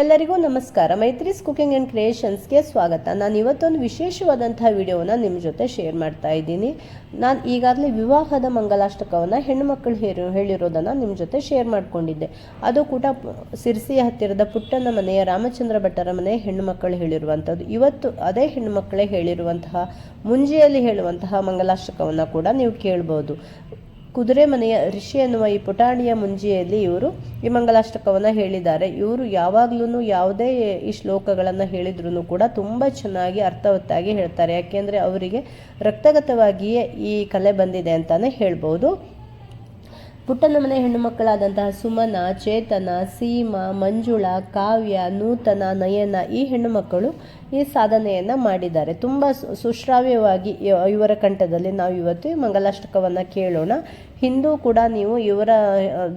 ಎಲ್ಲರಿಗೂ ನಮಸ್ಕಾರ. ಮೈತ್ರಿಸ್ cooking and ಕ್ರಿಯೇಷನ್ಸ್ಗೆ ಸ್ವಾಗತ. ನಾನು ಇವತ್ತೊಂದು ವಿಶೇಷವಾದಂಥ ವಿಡಿಯೋನ ನಿಮ್ಮ ಜೊತೆ ಶೇರ್ ಮಾಡ್ತಾ ಇದ್ದೀನಿ. ನಾನು ಈಗಾಗಲೇ ವಿವಾಹದ ಮಂಗಲಾಷ್ಟಕವನ್ನು ಹೆಣ್ಣುಮಕ್ಕಳು ಮಕ್ಕಳು ಹೇರಿ, ಹೇಳಿರೋದನ್ನು ನಿಮ್ಮ ಜೊತೆ ಶೇರ್ ಮಾಡಿಕೊಂಡಿದ್ದೆ. ಅದು ಕೂಡ ಸಿರ್ಸಿ ಸಿರ್ಸಿಯ ಹತ್ತಿರದ ಪುಟ್ಟನ ಮನೆಯ ರಾಮಚಂದ್ರ ಭಟ್ಟರ ಮನೆ ಹೆಣ್ಣು ಮಕ್ಕಳು ಹೇಳಿರುವಂಥದ್ದು. ಇವತ್ತು ಅದೇ ಹೆಣ್ಣುಮಕ್ಕಳೇ ಹೇಳಿರುವಂತಹ, ಮುಂಜಿಯಲ್ಲಿ ಹೇಳುವಂತಹ ಮಂಗಲಾಷ್ಟಕವನ್ನು ಕೂಡ ನೀವು ಕೇಳ್ಬೋದು. ಕುದುರೆ ಮನೆಯ ಋಷಿ ಎನ್ನುವ ಈ ಪುಟಾಣಿಯ ಮುಂಜಿಯಲ್ಲಿ ಇವರು ಈ ಮಂಗಲಾಷ್ಟಕವನ್ನು ಹೇಳಿದ್ದಾರೆ. ಇವರು ಯಾವಾಗ್ಲೂ ಯಾವುದೇ ಈ ಶ್ಲೋಕಗಳನ್ನು ಹೇಳಿದ್ರು ಕೂಡ ತುಂಬ ಚೆನ್ನಾಗಿ ಅರ್ಥವತ್ತಾಗಿ ಹೇಳ್ತಾರೆ. ಯಾಕೆಂದರೆ ಅವರಿಗೆ ರಕ್ತಗತವಾಗಿಯೇ ಈ ಕಲೆ ಬಂದಿದೆ ಅಂತಾನೆ ಹೇಳ್ಬೋದು. ಪುಟ್ಟನ ಮನೆ ಹೆಣ್ಣು ಮಕ್ಕಳಾದಂತಹ ಸುಮನ, ಚೇತನ, ಸೀಮಾ, ಮಂಜುಳ, ಕಾವ್ಯ, ನೂತನ, ನಯನ ಈ ಹೆಣ್ಣು ಮಕ್ಕಳು ಈ ಸಾಧನೆಯನ್ನು ಮಾಡಿದ್ದಾರೆ. ತುಂಬ ಸುಶ್ರಾವ್ಯವಾಗಿ ಇವರ ಕಂಠದಲ್ಲಿ ನಾವು ಇವತ್ತು ಮಂಗಲಾಷ್ಟಕವನ್ನು ಕೇಳೋಣ. ಹಿಂದೂ ಕೂಡ ನೀವು ಇವರ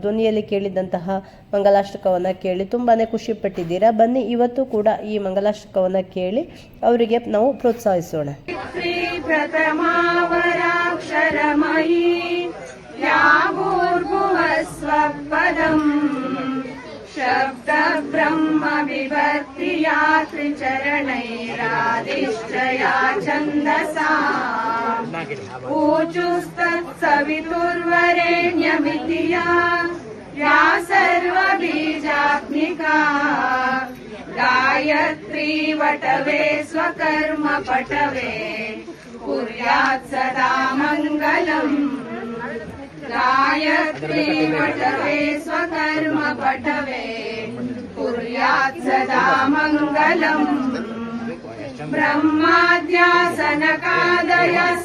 ಧ್ವನಿಯಲ್ಲಿ ಕೇಳಿದಂತಹ ಮಂಗಲಾಷ್ಟಕವನ್ನು ಕೇಳಿ ತುಂಬಾ ಖುಷಿ ಪಟ್ಟಿದ್ದೀರಾ. ಬನ್ನಿ ಇವತ್ತು ಕೂಡ ಈ ಮಂಗಲಾಷ್ಟಕವನ್ನು ಕೇಳಿ ಅವರಿಗೆ ನಾವು ಪ್ರೋತ್ಸಾಹಿಸೋಣ. भूर्भुवस्वपदम् शब्दब्रह्म त्रिचरणैरादिश्चया छन्दसा ऊचुस्तत्सवितुर्वरेण्यमिति या या सर्वबीजात्मिका। गायत्री वटवे स्वकर्म पटवे कुर्यात् सदा मङ्गलम् गायत्री वटवे स्वकर्म पटवे कुर्यात् सदा मङ्गलम् ब्रह्माद्यासनकादयः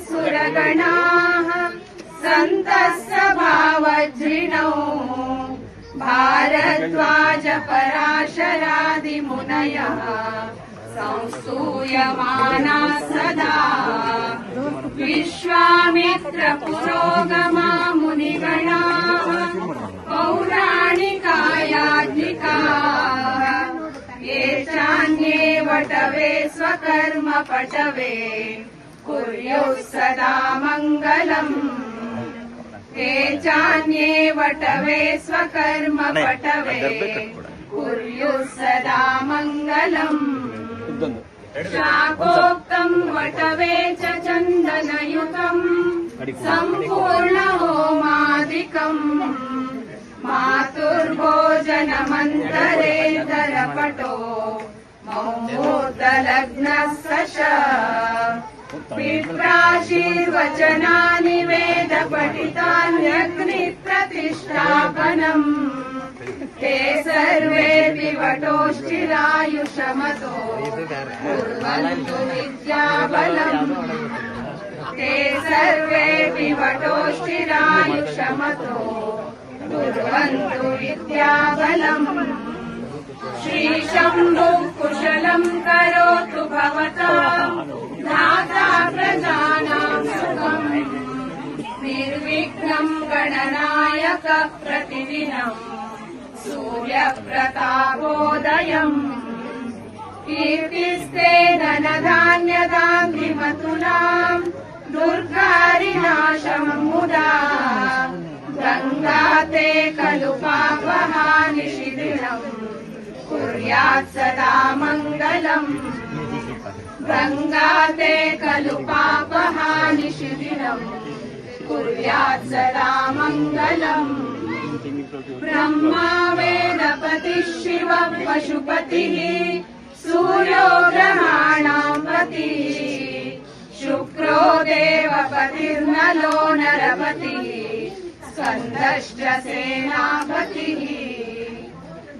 सुरगणाः सन्तः सभावज्रिणौ भारद्वाज पराशरादिमुनयः सदा। विश्वामित्र पुरोगमा मुनिगणाः पौराणिकायाज्ञिकाः ये चान्ये वटवे स्वकर्म पटवे कुर्युः सदा मङ्गलम् हे चान्ये वटवे स्वकर्म पटवे कुर्युः सदा मङ्गलम् शाकोक्तम् वटवे च चन्दनयुतम् सम्पूर्णहोमादिकम्। मातुर्भोजनमन्तरेतरपटो मौमूर्तलग्नः सश विप्राशीर्वचनानि वेदपठितान्यग्निप्रतिष्ठापनम् ते सर्वेऽपि वटोश्चिरायुषमतो कुर्वन्तु विद्याबलम्। ते सर्वेऽपि वटोश्चिरायुषमतो कुर्वन्तु विद्याबलम्। श्रीशम्भुः कुशलम् प्रतिदिनम् सूर्यप्रतापोदयम्। कीर्तिस्ते धनधान्यदान्धिमतुलाम् दुर्गारिनाशम् मुदा गङ्गा ते खलु पापहानि शिथिलम् कुर्यात् सदा मङ्गलम्। गङ्गा ते खलु पापहानि शिथिलम् कुर्यात् सदा मङ्गलम् ब्रह्मा वेदपतिः शिव पशुपतिः सूर्यो ग्रहाणाम् पतिः शुक्रो देवपतिर्नलो नरपतिः स्कन्दश्च सेनापतिः।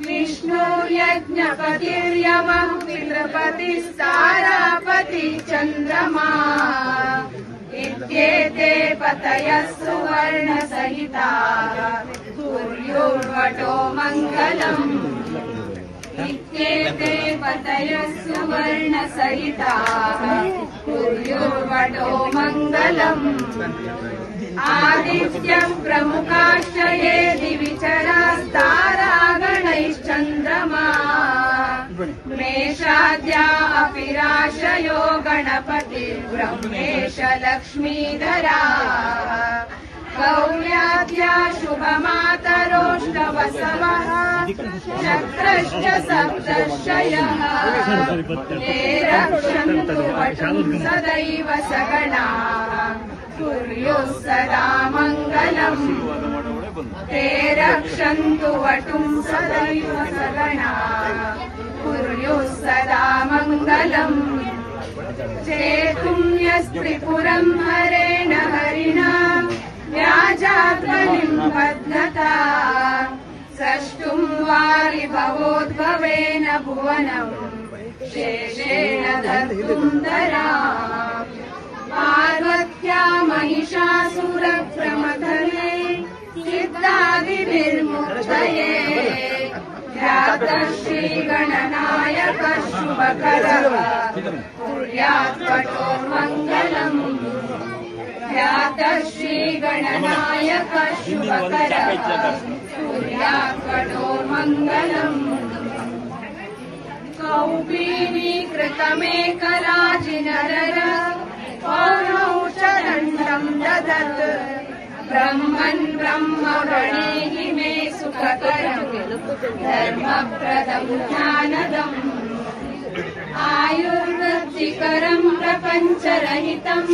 विष्णुर्यज्ञपतिर्यमः पितृपतिस्तारापतिः चन्द्रमा इत्येते पतयः सुवर्णसहिताः कुर्युर्वटो मङ्गलम् इत्येते पतयः सुवर्णसहिताः कुर्युर्वटो मङ्गलम् आदित्यम् प्रमुखाश्च ये दिविचरास्तारागणैश्चन्द्रमा मेषाद्या अपि राशयो गणपतिर्ब्रह्मेश लक्ष्मीधरा। गौर्याद्या शुभमातरोष्टवसवः चक्रश्च सप्तर्षयः। ते रक्षन्तु सदैव सगणाः। कुर्युः सदा मङ्गलम् ते रक्षन्तु वटुं सदैव सगणाः कुर्युः सदा मङ्गलम् चेतुम्यस्त्रिपुरम् हरेण हरिणा। व्याजाध्वनिम् बध्नता। सष्टुम् वारि भवोद्भवेन भुवनम् शेषेण धर्तुम् धरा। पार्वत्या महिषासुरप्रमथने सिद्धादिभिर्मुक्तये। श्रीगणनायक शुभकरः कुर्यात् मङ्गलम्। ध्यातः श्रीगणनायक शुभकरः कुर्यात् मङ्गलम्। कौपीनीकृतमेकराजिनरर पौर्णौ च दण्डम् ददत्। ब्रह्मन् ब्रह्मगणैः मे ज्ञानदम् आयुर्वृत्तिकरम् प्रपञ्चरहितम्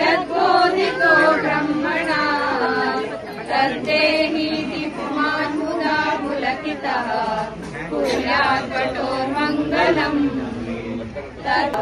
यद्बोधितो ब्रह्मणा तद्देहीति पुमान् मुदा पुलकितः तत्